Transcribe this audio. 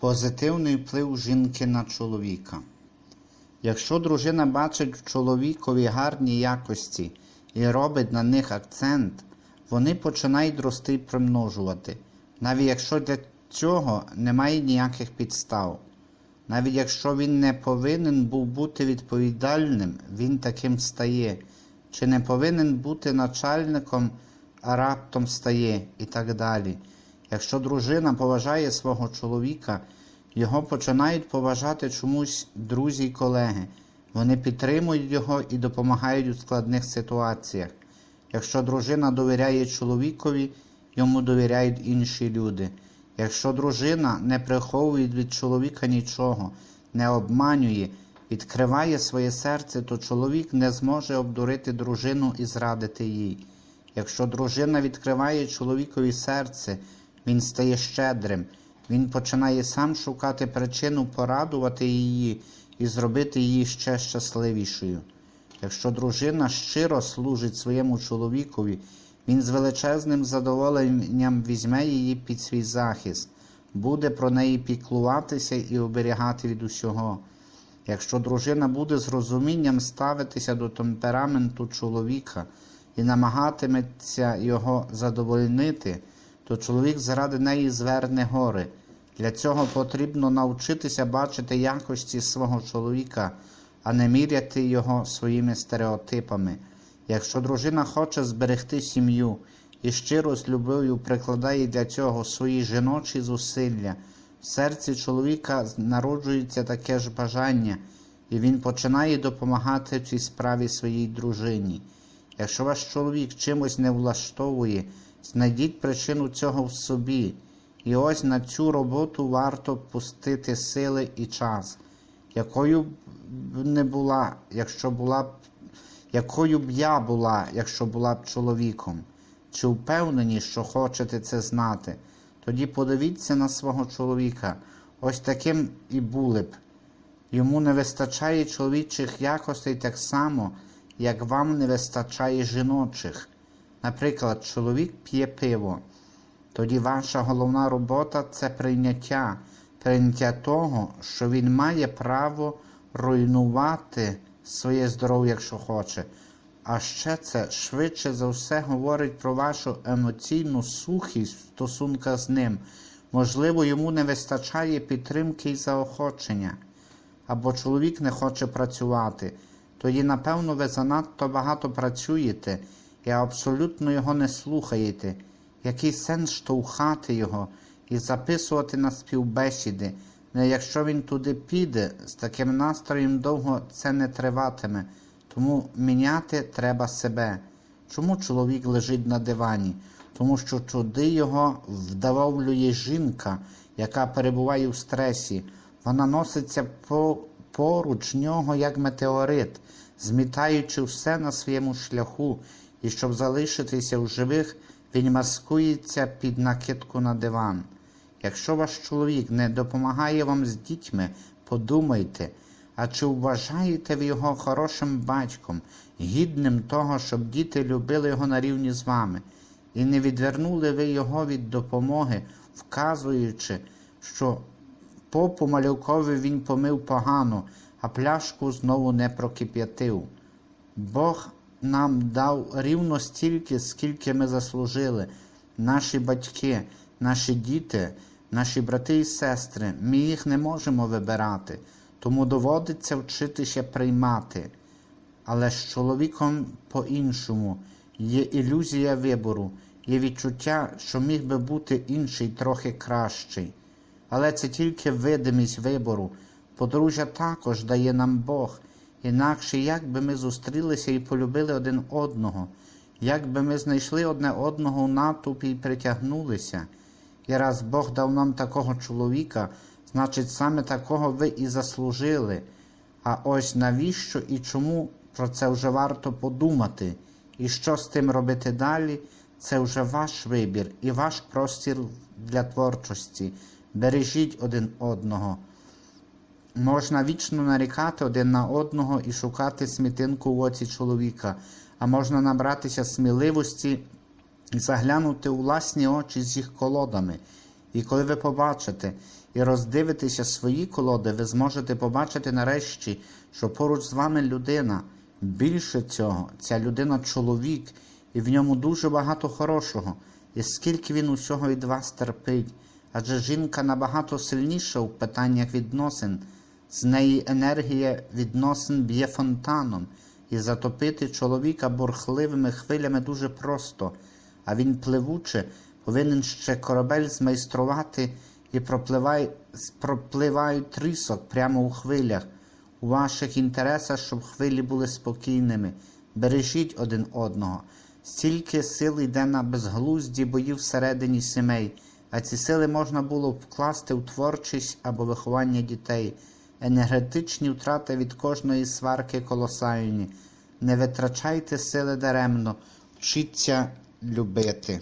Позитивний вплив жінки на чоловіка. Якщо дружина бачить в чоловікові гарні якості і робить на них акцент, вони починають рости і примножувати, навіть якщо для цього немає ніяких підстав. Навіть якщо він не повинен був бути відповідальним, він таким стає, чи не повинен бути начальником, а раптом стає і так далі. Якщо дружина поважає свого чоловіка, його починають поважати чомусь друзі й колеги. Вони підтримують його і допомагають у складних ситуаціях. Якщо дружина довіряє чоловікові, йому довіряють інші люди. Якщо дружина не приховує від чоловіка нічого, не обманює, відкриває своє серце, то чоловік не зможе обдурити дружину і зрадити їй. Якщо дружина відкриває чоловікові серце, він стає щедрим, він починає сам шукати причину порадувати її і зробити її ще щасливішою. Якщо дружина щиро служить своєму чоловікові, він з величезним задоволенням візьме її під свій захист, буде про неї піклуватися і оберігати від усього. Якщо дружина буде з розумінням ставитися до темпераменту чоловіка і намагатиметься його задовольнити, то чоловік заради неї зверне гори. Для цього потрібно навчитися бачити якості свого чоловіка, а не міряти його своїми стереотипами. Якщо дружина хоче зберегти сім'ю і щиро з любов'ю прикладає для цього свої жіночі зусилля, в серці чоловіка народжується таке ж бажання, і він починає допомагати цій справі своїй дружині. Якщо ваш чоловік чимось не влаштовує, знайдіть причину цього в собі, і ось на цю роботу варто пустити сили і час, якою б не була, якщо була б якою б я була, якщо була б чоловіком? Чи впевнені, що хочете це знати? Тоді подивіться на свого чоловіка, ось таким і були б. Йому не вистачає чоловічих якостей так само, як вам не вистачає жіночих. Наприклад, чоловік п'є пиво. Тоді ваша головна робота це прийняття, прийняття того, що він має право руйнувати своє здоров'я, якщо хоче. А ще це швидше за все говорить про вашу емоційну сухість в стосунках з ним. Можливо, йому не вистачає підтримки і заохочення, або чоловік не хоче працювати. Тоді, напевно, ви занадто багато працюєте і абсолютно його не слухаєте. Який сенс штовхати його і записувати на співбесіди? Якщо він туди піде, з таким настроєм довго це не триватиме. Тому міняти треба себе. Чому чоловік лежить на дивані? Тому що туди його вдавовлює жінка, яка перебуває в стресі. Вона носиться по, поруч нього, як метеорит, змітаючи все на своєму шляху, і щоб залишитися в живих, він маскується під накидку на диван. Якщо ваш чоловік не допомагає вам з дітьми, подумайте, а чи вважаєте ви його хорошим батьком, гідним того, щоб діти любили його на рівні з вами, і не відвернули ви його від допомоги, вказуючи, що попу малюкові він помив погано, а пляшку знову не прокип'ятив. Бог нам дав рівно стільки, скільки ми заслужили, наші батьки, наші діти, наші брати і сестри, ми їх не можемо вибирати, тому доводиться вчитися приймати. Але з чоловіком по-іншому є ілюзія вибору, є відчуття, що міг би бути інший трохи кращий. Але це тільки видимість вибору. Подружжя також дає нам Бог. Інакше як би ми зустрілися і полюбили один одного, як би ми знайшли одне одного у натовпі і притягнулися. І раз Бог дав нам такого чоловіка, значить саме такого ви і заслужили. А ось навіщо і чому про це вже варто подумати, і що з тим робити далі, це вже ваш вибір і ваш простір для творчості. Бережіть один одного. Можна вічно нарікати один на одного і шукати смітинку в оці чоловіка, а можна набратися сміливості і заглянути у власні очі з їх колодами І коли ви побачите і роздивитеся свої колоди, ви зможете побачити нарешті, що поруч з вами людина. Більше цього, ця людина чоловік, і в ньому дуже багато хорошого, і скільки він усього від вас терпить. Адже жінка набагато сильніша у питаннях відносин, з неї енергія відносин б'є фонтаном, і затопити чоловіка бурхливими хвилями дуже просто, а він пливуче повинен ще корабель змайструвати і пропливай, трісок прямо у хвилях. У ваших інтересах, щоб хвилі були спокійними. Бережіть один одного. Стільки сил йде на безглузді бої всередині сімей, а ці сили можна було б вкласти у творчість або виховання дітей. Енергетичні втрати від кожної сварки колосальні. Не витрачайте сили даремно, вчіться любити.